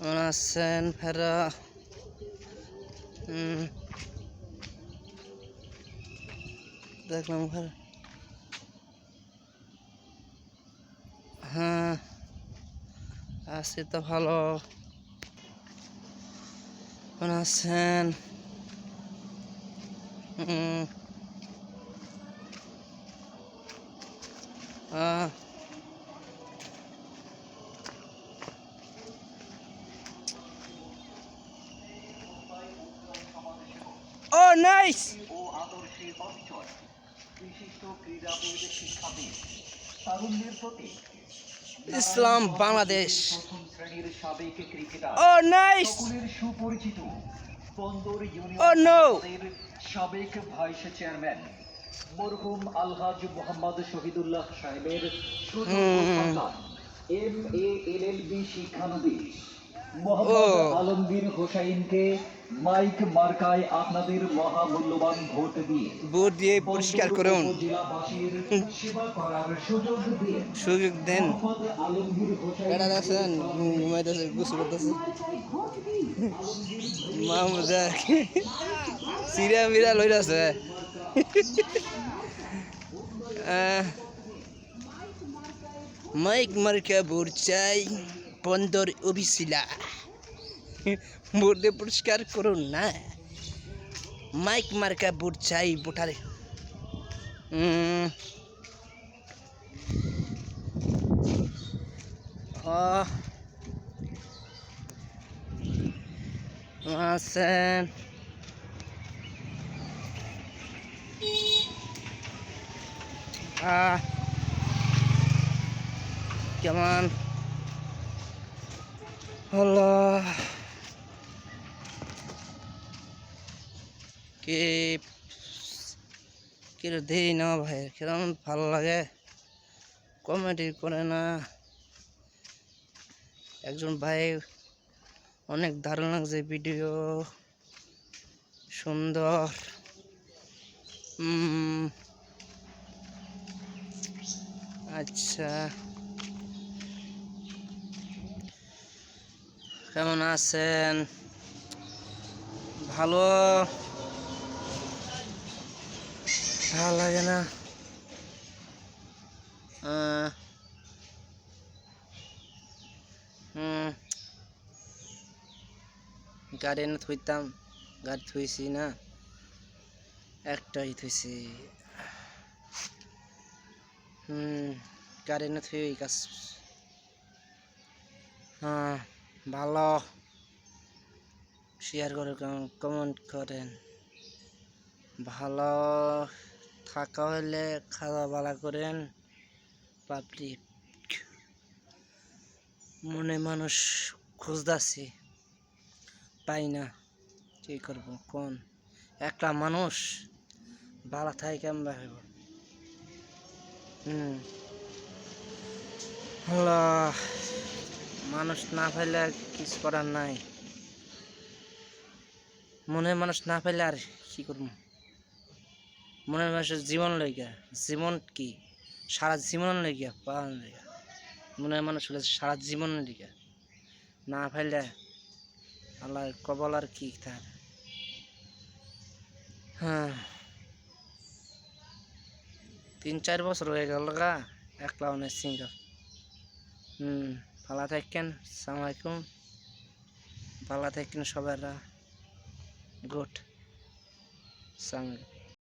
কেমন আছেন ফেরা হুম দেখলাম ঘর হ্যাঁ আছি তো ভালো কেমন আছেন হুম আহ প্রতীক। ইসলাম বাংলাদেশ। ও নাইস সুপরিচিত। বন্দর ইউনিয়ন সাবেক ভাইস চেয়ারম্যান মরহুম আলহাজ মোহাম্মদ শহীদুল্লাহ সাহেবের সুযোগ্য সন্তান M A L L B শিক্ষানবিশ। Mohammad. Alamgir হোসাইনকে মাইক মার্কায় আপনাদের মহামূল্যবান ভোট দিয়ে বুট দিয়ে পরিষ্কার করুন। সেবা করার সুযোগ সুযোগ দেন। আলমগীর হোসাইন ঘুমাইতেছে গুছু করতেছে। মাহমুদ সিরিয়া মিরা মাইক মার্কা বুট চাই। বন্দর অভিশিলা। বুট দিয়ে পরিষ্কার করুন না। মাইক মার্কা বুট চাই বুটারে। Oh. কেমন? হলো কি কি দেই না ভাই কিরম ভালো লাগে। কমেডি করে না। একজন ভাই অনেক দারুণ লাগছে ভিডিও। সুন্দর। আচ্ছা। কেমন আছেন? ভালো? ভালো লাগে না? গাড়ি এনে থইতাম, গাড়ি থইছি না, একটাই থইছি। হুম, গাড়ি না থই কাজ। হ্যাঁ ভালো শেয়ার করে কমেন্ট করেন। ভালো থাকা হলে খাওয়া বালা করেন পাবলিক মনে মানুষ খুঁজদাছি পাই না, কি করব, কোন? একটা মানুষ ভালো থাকে কেমন হুম। আল্লাহ। মানুষ না পাইলে আর কিছু করার নাই। মনের মানুষ না পাইলে আর কি করব? মনের মানুষের জীবন লইগা। জীবন কি? সারা জীবন লইগা পাওয়ার লইগা। মনের মানুষ হলে সারা জীবন লইগা। না পাইলে আল্লাহর কবল আর কি তার? হ্যাঁ। তিন চার বছর হয়ে গেল গা, একলা অনেক সিঙ্গল হুম। ভালো থাকেন সালাম আলাইকুম। ভালো থাকেন সবাইরা। গুড। সালাম